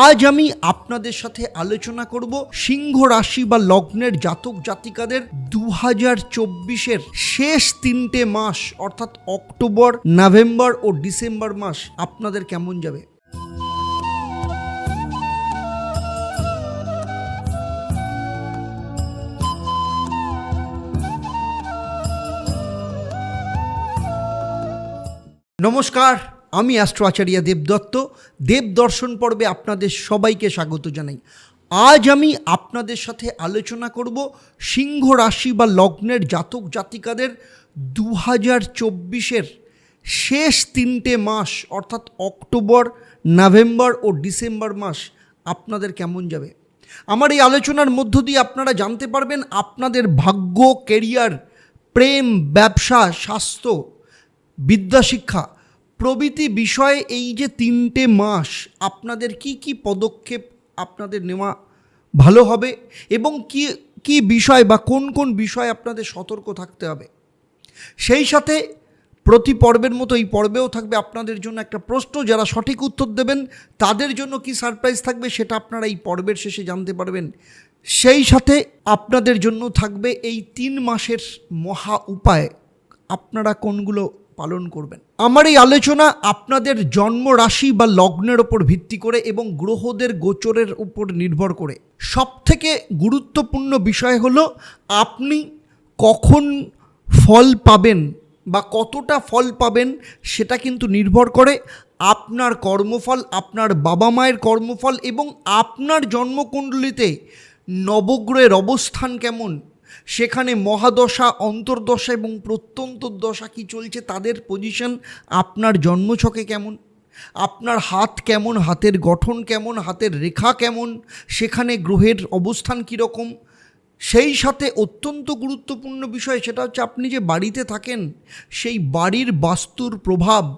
আজ আমি আপনাদের সাথে আলোচনা করব সিংহ রাশি বা লগ্নের জাতক জাতিকাদের দু হাজার চব্বিশের শেষ তিনটে মাস, অর্থাৎ অক্টোবর, নভেম্বর ও ডিসেম্বর মাস আপনাদের কেমন যাবে? নমস্কার। আমি অ্যাস্ট্রো আচার্য দেবদত্ত। দেব দর্শন পর্বে আপনাদের সবাইকে স্বাগত জানাই। আজ আমি আপনাদের সাথে আলোচনা করব সিংহ রাশি বা লগ্নের জাতক জাতিকাদের দু হাজার চব্বিশের শেষ তিনটে মাস, অর্থাৎ অক্টোবর, নভেম্বর ও ডিসেম্বর মাস আপনাদের কেমন যাবে? আমার এই আলোচনার মধ্য দিয়ে আপনারা জানতে পারবেন আপনাদের ভাগ্য কেরিয়ার প্রেম, ব্যবসা, স্বাস্থ্য, বিদ্যাশিক্ষা প্রভৃতি বিষয়ে এই যে তিনটে মাস, আপনাদের কি কি পদক্ষেপ আপনাদের নেওয়া ভালো হবে এবং কি কি বিষয় বা কোন কোন বিষয় আপনাদের সতর্ক থাকতে হবে? সেই সাথে প্রতি পর্বের মতো এই পর্বেও থাকবে আপনাদের জন্য একটা প্রশ্ন, যারা সঠিক উত্তর দেবেন, তাদের জন্য কি সারপ্রাইজ থাকবে সেটা আপনারা এই পর্বের শেষে জানতে পারবেন। সেই সাথে আপনাদের জন্য থাকবে এই তিন মাসের মহা উপায়। আপনারা কোনগুলো পালন করবেন। আমার এই আলোচনা আপনাদের জন্ম রাশি বা লগ্নের ওপর ভিত্তি করে এবং গ্রহদের গোচরের উপর নির্ভর করে। সবথেকে গুরুত্বপূর্ণ বিষয় হলো, আপনি কখন ফল পাবেন বা কতটা ফল পাবেন সেটা কিন্তু নির্ভর করে আপনার কর্মফল, আপনার বাবা মায়ের কর্মফল এবং আপনার জন্মকুণ্ডলিতে নবগ্রহের অবস্থান কেমন সেখানে মহাদশা, অন্তর্দশা এবং প্রত্যন্তর দশা কী চলছে? তাদের পজিশন আপনার জন্মছকে কেমন? আপনার হাত কেমন? হাতের গঠন কেমন? হাতের রেখা কেমন? সেখানে গ্রহের অবস্থান কীরকম সেই সাথে অত্যন্ত গুরুত্বপূর্ণ বিষয় সেটা হচ্ছে আপনি যে বাড়িতে থাকেন, সেই বাড়ির বাস্তুর প্রভাব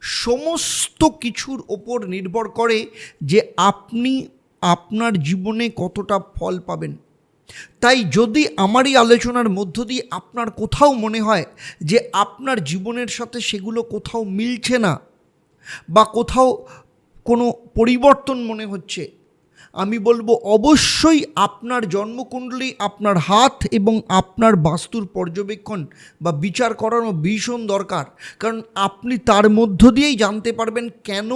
সমস্ত কিছুর ওপর নির্ভর করে যে আপনি আপনার জীবনে কতটা ফল পাবেন। তাই যদি আমার এই আলোচনার মধ্য দিয়ে আপনার কোথাও মনে হয় যে আপনার জীবনের সাথে সেগুলো কোথাও মিলছে না বা কোথাও কোনো পরিবর্তন মনে হচ্ছে, আমি বলব অবশ্যই আপনার জন্মকুণ্ডলী, আপনার হাত এবং আপনার বাস্তুর পর্যবেক্ষণ বা বিচার করানো ভীষণ দরকার। কারণ আপনি তার মধ্য দিয়েই জানতে পারবেন কেন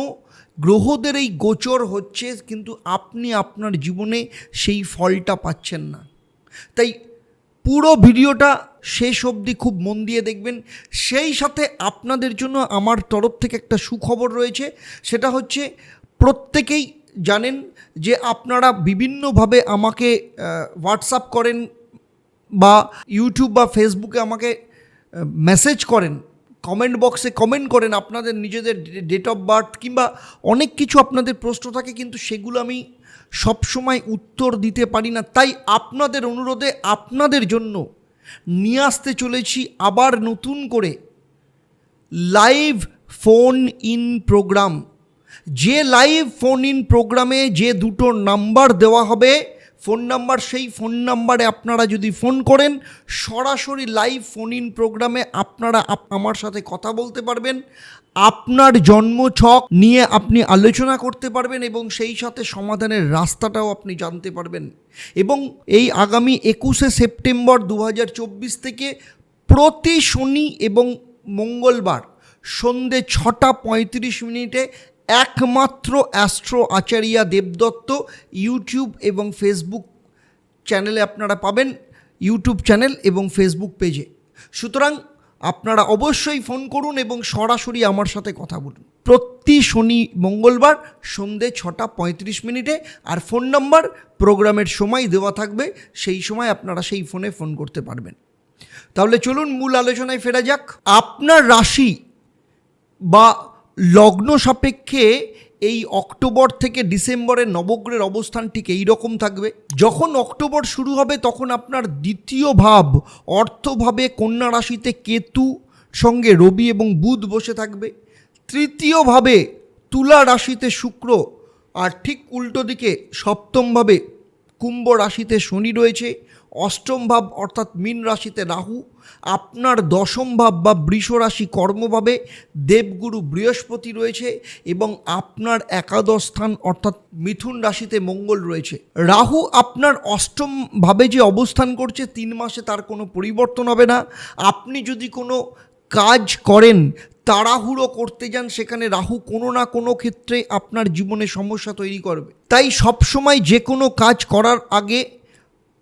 গ্রহদের এই গোচর হচ্ছে, কিন্তু আপনি আপনার জীবনে সেই ফলটা পাচ্ছেন না। তাই পুরো ভিডিওটা শেষ অবধি খুব মন দিয়ে দেখবেন। সেই সাথে আপনাদের জন্য আমার তরফ থেকে একটা সুখবর রয়েছে, সেটা হচ্ছে প্রত্যেকেই জানেন যে আপনারা বিভিন্নভাবে আমাকে হোয়াটসঅ্যাপ করেন বা ইউটিউব বা ফেসবুকে আমাকে মেসেজ করেন। কমেন্ট বক্সে কমেন্ট করেন, আপনাদের নিজেদের ডেট অফ বার্থ কিংবা অনেক কিছু আপনাদের প্রশ্ন থাকে, কিন্তু সেগুলো আমি সবসময় উত্তর দিতে পারি না। তাই আপনাদের অনুরোধে আপনাদের জন্য নিয়ে আসতে চলেছি আবার নতুন করে লাইভ ফোন ইন প্রোগ্রাম যে লাইভ ফোন ইন প্রোগ্রামে যে দুটো নাম্বার দেওয়া হবে ফোন নাম্বার, সেই ফোন নাম্বারে আপনারা যদি ফোন করেন, সরাসরি লাইভ ফোন ইন প্রোগ্রামে আপনারা আমার সাথে কথা বলতে পারবেন। আপনার জন্ম ছক নিয়ে আপনি আলোচনা করতে পারবেন এবং সেই সাথে সমাধানের রাস্তাটাও আপনি জানতে পারবেন। এবং এই আগামী একুশে সেপ্টেম্বর দু হাজার চব্বিশ থেকে প্রতি শনি এবং মঙ্গলবার সন্ধে ছটা পঁয়ত্রিশ মিনিটে একমাত্র অ্যাস্ট্রো আচারিয়া দেবদত্ত ইউটিউব এবং ফেসবুক চ্যানেলে আপনারা পাবেন ইউটিউব চ্যানেল এবং ফেসবুক পেজে। সুতরাং আপনারা অবশ্যই ফোন করুন এবং সরাসরি আমার সাথে কথা বলুন। প্রতি শনি মঙ্গলবার সন্ধে ছটা পঁয়ত্রিশ মিনিটে আর ফোন নাম্বার প্রোগ্রামের সময় দেওয়া থাকবে, সেই সময় আপনারা সেই ফোনে ফোন করতে পারবেন। তাহলে চলুন মূল আলোচনায় ফেরা যাক। আপনার রাশি বা লগ্ন সাপেক্ষে এই অক্টোবর থেকে ডিসেম্বরের নবগ্রহের অবস্থান ঠিক এই রকম থাকবে। যখন অক্টোবর শুরু হবে, তখন আপনার দ্বিতীয় ভাব অর্থভাবে কন্যা রাশিতে কেতু সঙ্গে রবি এবং বুধ বসে থাকবে। তৃতীয়ভাবে তুলা রাশিতে শুক্র আর ঠিক উল্টো দিকে সপ্তমভাবে কুম্ভ রাশিতে শনি রয়েছে। অষ্টম ভাব অর্থাৎ মীন রাশিতে রাহু, আপনার দশম ভাব বা বৃষ রাশি কর্মভাবে দেবগুরু বৃহস্পতি রয়েছে এবং আপনার একাদশ স্থান অর্থাৎ মিথুন রাশিতে মঙ্গল রয়েছে। রাহু আপনার অষ্টম ভাবে যে অবস্থান করছে, তিন মাসে তার কোনো পরিবর্তন হবে না। আপনি যদি কোনো কাজ করেন, তাড়াহুড়ো করতে যান, সেখানে রাহু কোনো না কোনো ক্ষেত্রে আপনার জীবনে সমস্যা তৈরি করবে। তাই সবসময় যে কোনো কাজ করার আগে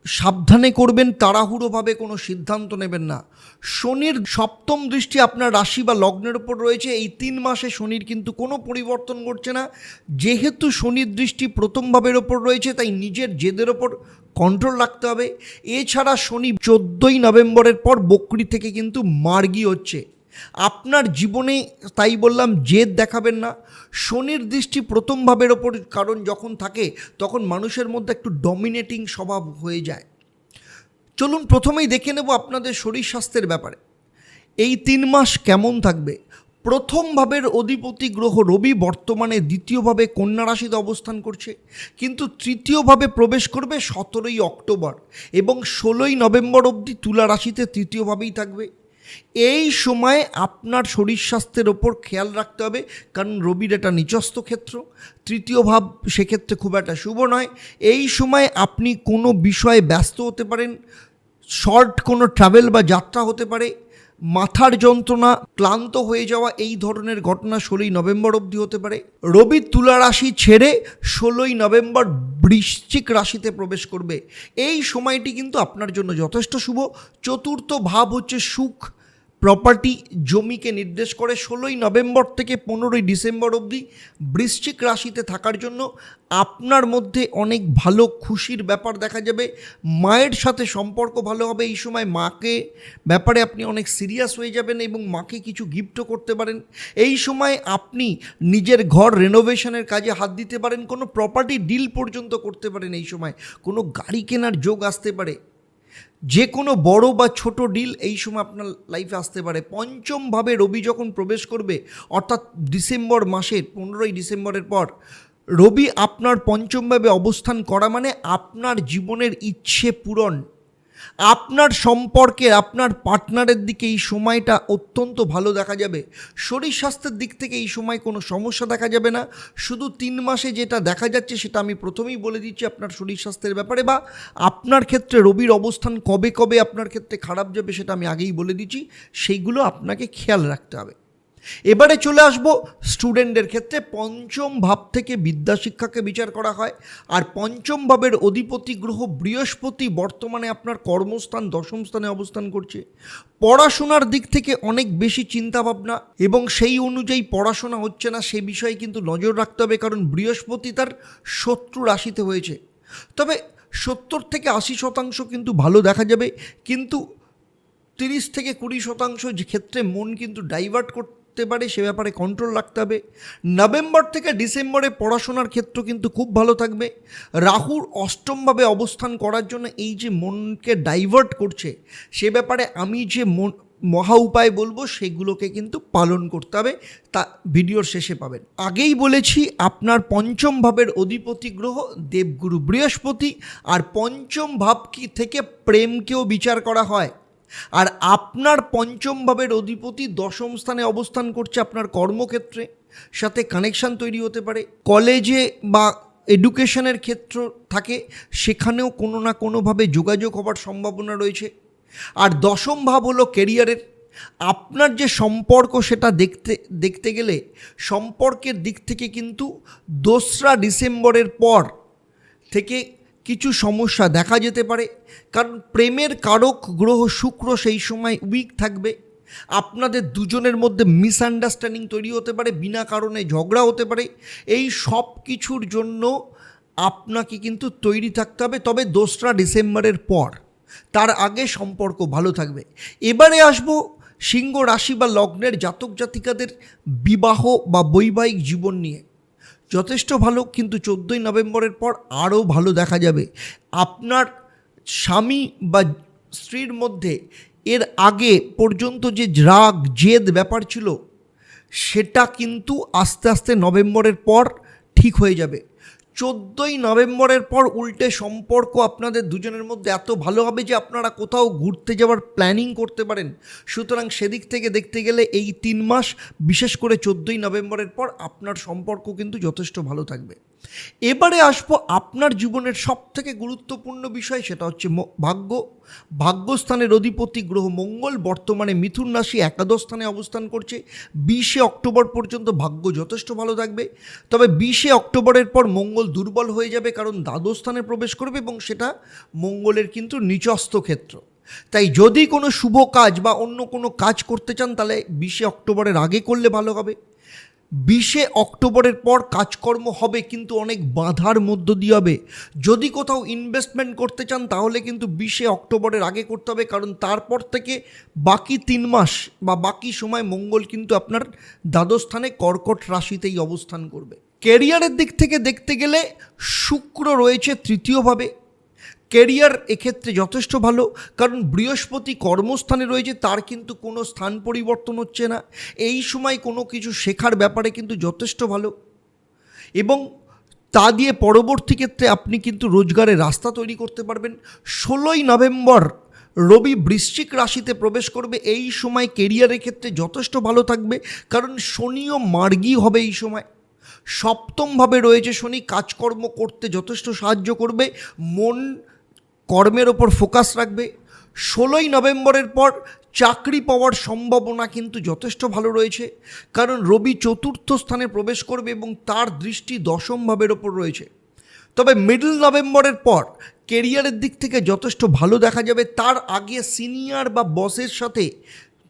সাবধানে করবেন, তাড়াহুড়োভাবে কোনো সিদ্ধান্ত নেবেন না। শনির সপ্তম দৃষ্টি আপনার রাশি বা লগ্নের ওপর রয়েছে। এই তিন মাসে শনির কিন্তু কোনো পরিবর্তন ঘটছে না। যেহেতু শনির দৃষ্টি প্রথম ভাবের ওপর রয়েছে, তাই নিজের জেদের ওপর কন্ট্রোল রাখতে হবে। এছাড়া শনি চোদ্দোই নভেম্বরের পর বকরি থেকে কিন্তু মার্গি হচ্ছে। আপনার জীবনে তাই বললাম, জেদ দেখাবেন না। শনির দৃষ্টি প্রথম ভাবের ওপর কারণ যখন থাকে, তখন মানুষের মধ্যে একটু ডমিনেটিং স্বভাব হয়ে যায়। চলুন প্রথমেই দেখে নেব আপনাদের শরীর স্বাস্থ্যের ব্যাপারে। এই তিন মাস কেমন থাকবে? প্রথম ভাবের অধিপতি গ্রহ রবি বর্তমানে দ্বিতীয়ভাবে কন্যা রাশিতে অবস্থান করছে। কিন্তু তৃতীয়ভাবে প্রবেশ করবে সতেরোই অক্টোবর এবং ষোলোই নভেম্বর অবধি তুলা রাশিতে তৃতীয়ভাবেই থাকবে। এই সময় আপনার শরীর স্বাস্থ্যের ওপর খেয়াল রাখতে হবে, কারণ রবির এটা নিচস্থ ক্ষেত্র। তৃতীয় ভাব সেক্ষেত্রে খুব একটা শুভ নয়। এই সময় আপনি কোনো বিষয়ে ব্যস্ত হতে পারেন, শর্ট কোনো ট্রাভেল বা যাত্রা হতে পারে, মাথার যন্ত্রণা, ক্লান্ত হয়ে যাওয়া, এই ধরনের ঘটনা ষোলোই নভেম্বর অবধি হতে পারে। রবি তুলা রাশি ছেড়ে ষোলোই নভেম্বর বৃশ্চিক রাশিতে প্রবেশ করবে। এই সময়টি কিন্তু আপনার জন্য যথেষ্ট শুভ। চতুর্থ ভাব হচ্ছে সুখ। প্রপার্টি জমিকে নির্দেশ করে ষোলোই নভেম্বর থেকে পনেরোই ডিসেম্বর অবধি বৃশ্চিক রাশিতে থাকার জন্য আপনার মধ্যে অনেক ভালো খুশির ব্যাপার দেখা যাবে। মায়ের সাথে সম্পর্ক ভালো হবে এই সময়। মাকে ব্যাপারে আপনি অনেক সিরিয়াস হয়ে যাবেন এবং মাকে কিছু গিফটও করতে পারেন। এই সময় আপনি নিজের ঘর রেনোভেশনের কাজে হাত দিতে পারেন। কোনো প্রপার্টি ডিল পর্যন্ত করতে পারেন এই সময়। কোনো গাড়ি কেনার যোগ আসতে পারে। যে কোনো বড় বা ছোট ডিল এই সময় আপনার লাইফে আসতে পারে। পঞ্চমভাবে রবি যখন প্রবেশ করবে, অর্থাৎ ডিসেম্বর মাসের, পনেরোই ডিসেম্বরের পর, রবি আপনার পঞ্চমভাবে অবস্থান করা মানে আপনার জীবনের ইচ্ছে পূরণ। আপনার সম্পর্কে, আপনার পার্টনারের দিকে এই সময়টা অত্যন্ত ভালো দেখা যাবে। শরীর স্বাস্থ্যের দিক থেকে এই সময় কোনো সমস্যা দেখা যাবে না। শুধু তিন মাসে যেটা দেখা যাচ্ছে সেটা আমি প্রথমেই বলে দিচ্ছি আপনার শরীর স্বাস্থ্যের ব্যাপারে বা আপনার ক্ষেত্রে রবির অবস্থান কবে কবে আপনার ক্ষেত্রে খারাপ যাবে সেটা আমি আগেই বলে দিচ্ছি। সেইগুলো আপনাকে খেয়াল রাখতে হবে। এবারে চলে আসব স্টুডেন্টদের ক্ষেত্রে পঞ্চম ভাব থেকে বিদ্যা শিক্ষাকে বিচার করা হয়। আর পঞ্চম ভাবের অধিপতি গ্রহ বৃহস্পতি বর্তমানে আপনার কর্মস্থান, দশম স্থানে অবস্থান করছে। পড়াশোনার দিক থেকে অনেক বেশি চিন্তাভাবনা এবং সেই অনুযায়ী পড়াশোনা হচ্ছে না, সে বিষয়ে কিন্তু নজর রাখতে হবে, কারণ বৃহস্পতি তার শত্রু রাশিতে হয়েছে। তবে সত্তর থেকে আশি শতাংশ কিন্তু ভালো দেখা যাবে, কিন্তু তিরিশ থেকে কুড়ি শতাংশ যে ক্ষেত্রে মন কিন্তু ডাইভার্ট করতে পারে, সে ব্যাপারে কন্ট্রোল রাখতে হবে। নভেম্বর থেকে ডিসেম্বরে পড়াশোনার ক্ষেত্র কিন্তু খুব ভালো থাকবে। রাহুর অষ্টমভাবে অবস্থান করার জন্য এই যে মনকে ডাইভার্ট করছে, সে ব্যাপারে আমি যে মন, মহা উপায় বলব, সেগুলোকে কিন্তু পালন করতে হবে। তা ভিডিওর শেষে পাবেন। আগেই বলেছি, আপনার পঞ্চম ভাবের অধিপতি গ্রহ দেবগুরু বৃহস্পতি, আর পঞ্চম ভাব কি থেকে প্রেমকেও বিচার করা হয়? আর আপনার পঞ্চম ভাবের অধিপতি দশম স্থানে অবস্থান করছে আপনার কর্মক্ষেত্রে, সাথে কানেকশান তৈরি হতে পারে। কলেজে বা এডুকেশনের ক্ষেত্র থাকে, সেখানেও কোনো না কোনোভাবে যোগাযোগ হবার সম্ভাবনা রয়েছে। আর দশম ভাব হলো কেরিয়ারের আপনার যে সম্পর্ক সেটা দেখতে দেখতে গেলে সম্পর্কের দিক থেকে কিন্তু দোসরা ডিসেম্বরের পর থেকে কিছু সমস্যা দেখা যেতে পারে। কারণ প্রেমের কারক গ্রহ শুক্র সেই সময় উইক থাকবে। আপনাদের দুজনের মধ্যে মিসআন্ডারস্ট্যান্ডিং তৈরি হতে পারে, বিনা কারণে ঝগড়া হতে পারে। এই সব কিছুর জন্য আপনাকে কিন্তু তৈরি থাকতে হবে। তবে দোসরা ডিসেম্বরের পর তার আগে সম্পর্ক ভালো থাকবে। এবারে আসব সিংহ রাশি বা লগ্নের জাতক জাতিকাদের বিবাহ বা বৈবাহিক জীবন নিয়ে। যথেষ্ট ভালো, কিন্তু চোদ্দোই নভেম্বরের পর আরও ভালো দেখা যাবে। আপনার স্বামী বা স্ত্রীর মধ্যে এর আগে পর্যন্ত যে রাগ, জেদ ব্যাপার ছিল, সেটা কিন্তু আস্তে আস্তে নভেম্বরের পর ঠিক হয়ে যাবে। চোদ্দোই নভেম্বরের পর উল্টে সম্পর্ক আপনাদের দুজনের মধ্যে এত ভালো হবে যে আপনারা কোথাও ঘুরতে যাওয়ার প্ল্যানিং করতে পারেন। সুতরাং সেদিক থেকে দেখতে গেলে এই তিন মাস, বিশেষ করে চোদ্দই নভেম্বরের পর আপনার সম্পর্ক কিন্তু যথেষ্ট ভালো থাকবে। এবারে আসব আপনার জীবনের সব থেকে গুরুত্বপূর্ণ বিষয়, সেটা হচ্ছে ভাগ্য। ভাগ্যস্থানের অধিপতি গ্রহ মঙ্গল, বর্তমানে মিথুন রাশি একাদশ স্থানে অবস্থান করছে। বিশে অক্টোবর পর্যন্ত ভাগ্য যথেষ্ট ভালো থাকবে। তবে বিশে অক্টোবরের পর মঙ্গল দুর্বল হয়ে যাবে, কারণ দ্বাদশ স্থানে প্রবেশ করবে এবং সেটা মঙ্গলের কিন্তু নিচস্থ ক্ষেত্র। তাই যদি কোনো শুভ কাজ বা অন্য কোনো কাজ করতে চান, তাহলে বিশে অক্টোবরের আগে করলে ভালো হবে। বিশে অক্টোবরের পর কাজকর্ম হবে কিন্তু অনেক বাধার মধ্য দিয়ে হবে। যদি কোথাও ইনভেস্টমেন্ট করতে চান, তাহলে কিন্তু বিশে অক্টোবরের আগে করতে হবে, কারণ তারপর থেকে বাকি তিন মাস বা বাকি সময় মঙ্গল কিন্তু আপনার দ্বাদস্থানে কর্কট রাশিতেই অবস্থান করবে। কেরিয়ারের দিক থেকে দেখতে গেলে শুক্র রয়েছে তৃতীয়ভাবে। কেরিয়ার এক্ষেত্রে যথেষ্ট ভালো, কারণ বৃহস্পতি কর্মস্থানে রয়েছে, তার কিন্তু কোনো স্থান পরিবর্তন হচ্ছে না। এই সময় কোনো কিছু শেখার ব্যাপারে কিন্তু যথেষ্ট ভালো। এবং তা দিয়ে পরবর্তী ক্ষেত্রে আপনি কিন্তু রোজগারের রাস্তা তৈরি করতে পারবেন। ষোলোই নভেম্বর রবি বৃশ্চিক রাশিতে প্রবেশ করবে। এই সময় কেরিয়ারের ক্ষেত্রে যথেষ্ট ভালো থাকবে, কারণ শনিও মার্গী হবে এই সময়। সপ্তমভাবে রয়েছে শনি, কাজকর্ম করতে যথেষ্ট সাহায্য করবে। মন কর্মের ওপর ফোকাস রাখবে। ষোলোই নভেম্বরের পর চাকরি পাওয়ার সম্ভাবনা কিন্তু যথেষ্ট ভালো রয়েছে। কারণ রবি চতুর্থ স্থানে প্রবেশ করবে এবং তার দৃষ্টি দশম ভাবের ওপর রয়েছে। তবে মিডল নভেম্বরের পর কেরিয়ারের দিক থেকে যথেষ্ট ভালো দেখা যাবে। তার আগে সিনিয়র বা বসের সাথে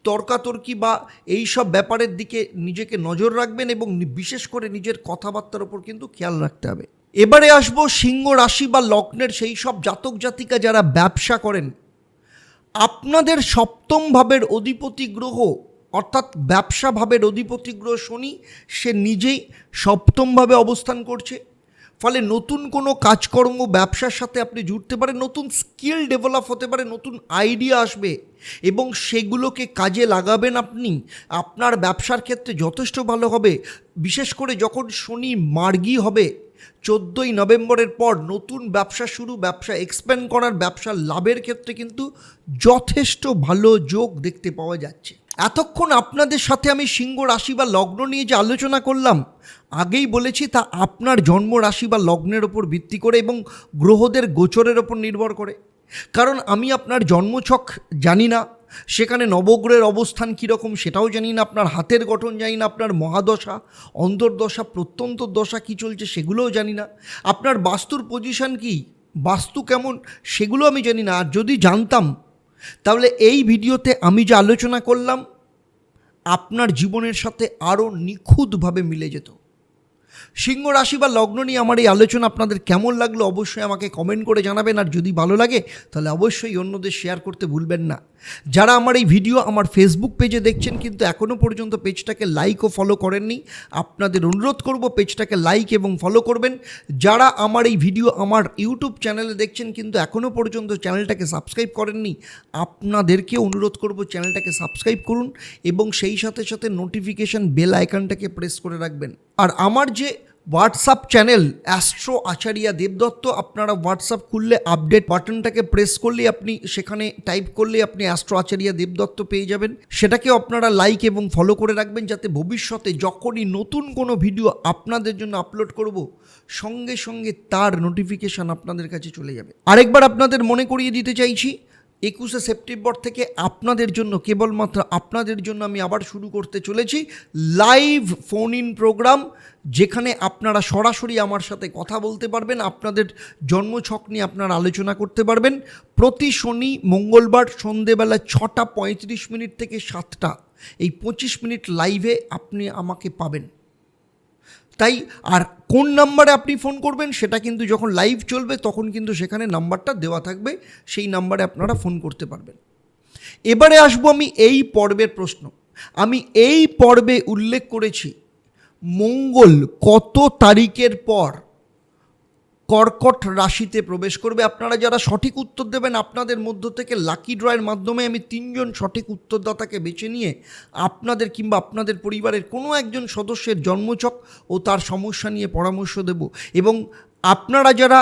তর্কাতর্কি বা এই সব ব্যাপারের দিকে নিজেকে নজর রাখবেন এবং বিশেষ করে নিজের কথাবার্তার ওপর কিন্তু খেয়াল রাখতে হবে। এবারে আসব সিংহ রাশি বা লগ্নের সেই সব জাতক জাতিকা যারা ব্যবসা করেন। আপনাদের সপ্তম ভাবের অধিপতি গ্রহ, অর্থাৎ ব্যবসা ভাবের অধিপতি গ্রহ শনি, সে নিজেই সপ্তমভাবে অবস্থান করছে। ফলে নতুন কোনো কাজকর্ম, ব্যবসার সাথে আপনি জুড়তে পারেন, নতুন স্কিল ডেভেলপ হতে পারে, নতুন আইডিয়া আসবে এবং সেগুলোকে কাজে লাগাবেন আপনি। আপনার ব্যবসার ক্ষেত্রে যথেষ্ট ভালো হবে, বিশেষ করে যখন শনি মার্গী হবে। চোদ্দোই নভেম্বরের পর নতুন ব্যবসা শুরু, ব্যবসা এক্সপ্যান্ড করার ব্যবসা লাভের ক্ষেত্রে কিন্তু যথেষ্ট ভালো যোগ দেখতে পাওয়া যাচ্ছে। এতক্ষণ আপনাদের সাথে আমি সিংহ রাশি বা লগ্ন নিয়ে যে আলোচনা করলাম, আগেই বলেছি তা আপনার জন্ম রাশি বা লগ্নের ওপর ভিত্তি করে এবং গ্রহদের গোচরের ওপর নির্ভর করে। কারণ আমি আপনার জন্মছক জানি না সেখানে নবগ্রহের অবস্থান কীরকম সেটাও জানি না, আপনার হাতের গঠন জানি না, আপনার মহাদশা, অন্তর্দশা প্রত্যন্ত দশা কী চলছে সেগুলোও জানি না। আপনার বাস্তুর পজিশন কি, বাস্তু কেমন সেগুলো আমি জানি না। আর যদি জানতাম, তাহলে এই ভিডিওতে আমি যে আলোচনা করলাম, আপনার জীবনের সাথে আরও নিখুঁতভাবে মিলে যেত। সিংহ রাশি বা লগ্ন নিয়ে আমার এই আলোচনা আপনাদের কেমন লাগল অবশ্যই আমাকে কমেন্ট করে জানাবেন। আর যদি ভালো লাগে, তাহলে অবশ্যই অন্যদের শেয়ার করতে ভুলবেন না। যারা আমার এই ভিডিও আমার ফেসবুক পেজে দেখছেন, কিন্তু এখনও পর্যন্ত পেজটাকে লাইক ও ফলো করেননি, আপনাদের অনুরোধ করব পেজটাকে লাইক এবং ফলো করবেন। যারা আমার এই ভিডিও আমার ইউটিউব চ্যানেলে দেখছেন, কিন্তু এখনও পর্যন্ত চ্যানেলটাকে সাবস্ক্রাইব করেননি, আপনাদেরকে অনুরোধ করব চ্যানেলটাকে সাবস্ক্রাইব করুন এবং সেই সাথে সাথে নোটিফিকেশান বেল আইকনটাকে প্রেস করে রাখবেন। আর আমার যে WhatsApp channel astro Acharya Debdatta আপনারা হোয়াটসঅ্যাপ খুললে আপডেট বাটনটাকে প্রেস করলে আপনি সেখানে টাইপ করলে আপনি অ্যাস্ট্রো আচারিয়া দেবদত্ত পেয়ে যাবেন। সেটাকেও আপনারা লাইক এবং ফলো করে রাখবেন যাতে ভবিষ্যতে যখনই নতুন কোনো ভিডিও আপনাদের জন্য আপলোড করব, সঙ্গে সঙ্গে তার নোটিফিকেশান আপনাদের কাছে চলে যাবে। আরেকবার আপনাদের মনে করিয়ে দিতে চাইছি একুশে সেপ্টেম্বর থেকে আপনাদের জন্য, কেবলমাত্র আপনাদের জন্য আমি আবার শুরু করতে চলেছি লাইভ ফোন ইন প্রোগ্রাম যেখানে আপনারা সরাসরি আমার সাথে কথা বলতে পারবেন, আপনাদের জন্মছক নিয়ে আপনারা আলোচনা করতে পারবেন। প্রতি শনি, মঙ্গলবার, সন্ধেবেলা ছটা পঁয়ত্রিশ মিনিট থেকে সাতটা, এই পঁচিশ মিনিট লাইভে আপনি আমাকে পাবেন। তাই আর কোন নাম্বারে আপনি ফোন করবেন সেটা কিন্তু যখন লাইভ চলবে তখন কিন্তু সেখানে নাম্বারটা দেওয়া থাকবে, সেই নাম্বারে আপনারা ফোন করতে পারবেন। এবারে আসব আমি এই পর্বের প্রশ্ন। আমি এই পর্বে উল্লেখ করেছি, মঙ্গল কত তারিখের পর কর্কট রাশিতে প্রবেশ করবে। আপনারা যারা সঠিক উত্তর দেবেন, আপনাদের মধ্য থেকে লাকি ড্রয়ের মাধ্যমে আমি তিনজন সঠিক উত্তরদাতাকে বেছে নিয়ে আপনাদের কিংবা আপনাদের পরিবারের কোনো একজন সদস্যের জন্মচক ও তার সমস্যা নিয়ে পরামর্শ দেব। এবং আপনারা যারা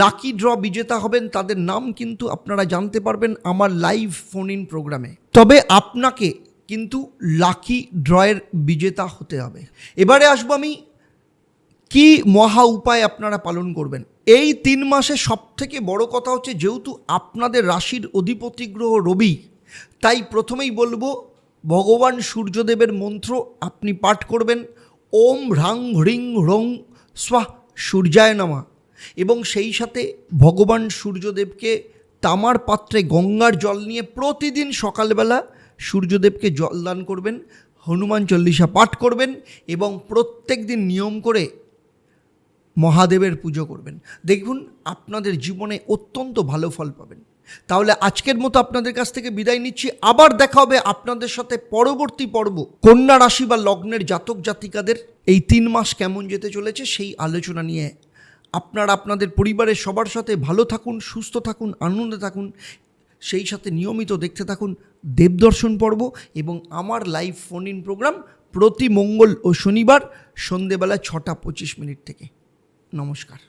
লাকি ড্র বিজেতা হবেন, তাদের নাম কিন্তু আপনারা জানতে পারবেন আমার লাইভ ফোন ইন প্রোগ্রামে তবে আপনাকে কিন্তু লাকি ড্রয়ের বিজেতা হতে হবে। এবারে আসব আমি কি মহা উপায় আপনারা পালন করবেন? এই তিন মাসে সব থেকে বড় কথা হচ্ছে, যেহেতু আপনাদের রাশির অধিপতি গ্রহ রবি, তাই প্রথমেই বলব, ভগবান সূর্যদেবের মন্ত্র আপনি পাঠ করবেন, ওম হ্রাং হ্রিং হ্রং স্বাহ সূর্যায় নামা। এবং সেই সাথে ভগবান সূর্যদেবকে তামার পাত্রে গঙ্গার জল নিয়ে প্রতিদিন সকালবেলা সূর্যদেবকে জল দান করবেন, হনুমান চল্লিশা পাঠ করবেন এবং প্রত্যেক দিন নিয়ম করে মহাদেবের পুজো করবেন। দেখুন, আপনাদের জীবনে অত্যন্ত ভালো ফল পাবেন। তাহলে আজকের মতো আপনাদের কাছ থেকে বিদায় নিচ্ছি। আবার দেখা হবে আপনাদের সাথে পরবর্তী পর্ব কন্যা রাশি বা লগ্নের জাতক জাতিকাদের। এই তিন মাস কেমন যেতে চলেছে সেই আলোচনা নিয়ে আপনারা আপনাদের পরিবারের সবার সাথে ভালো থাকুন, সুস্থ থাকুন, আনন্দে থাকুন। সেই সাথে নিয়মিত দেখতে থাকুন দেবদর্শন পর্ব এবং আমার লাইভ ফোন ইন প্রোগ্রাম প্রতি মঙ্গল ও শনিবার সন্ধেবেলা ছটা পঁচিশ মিনিট থেকে। নমস্কার।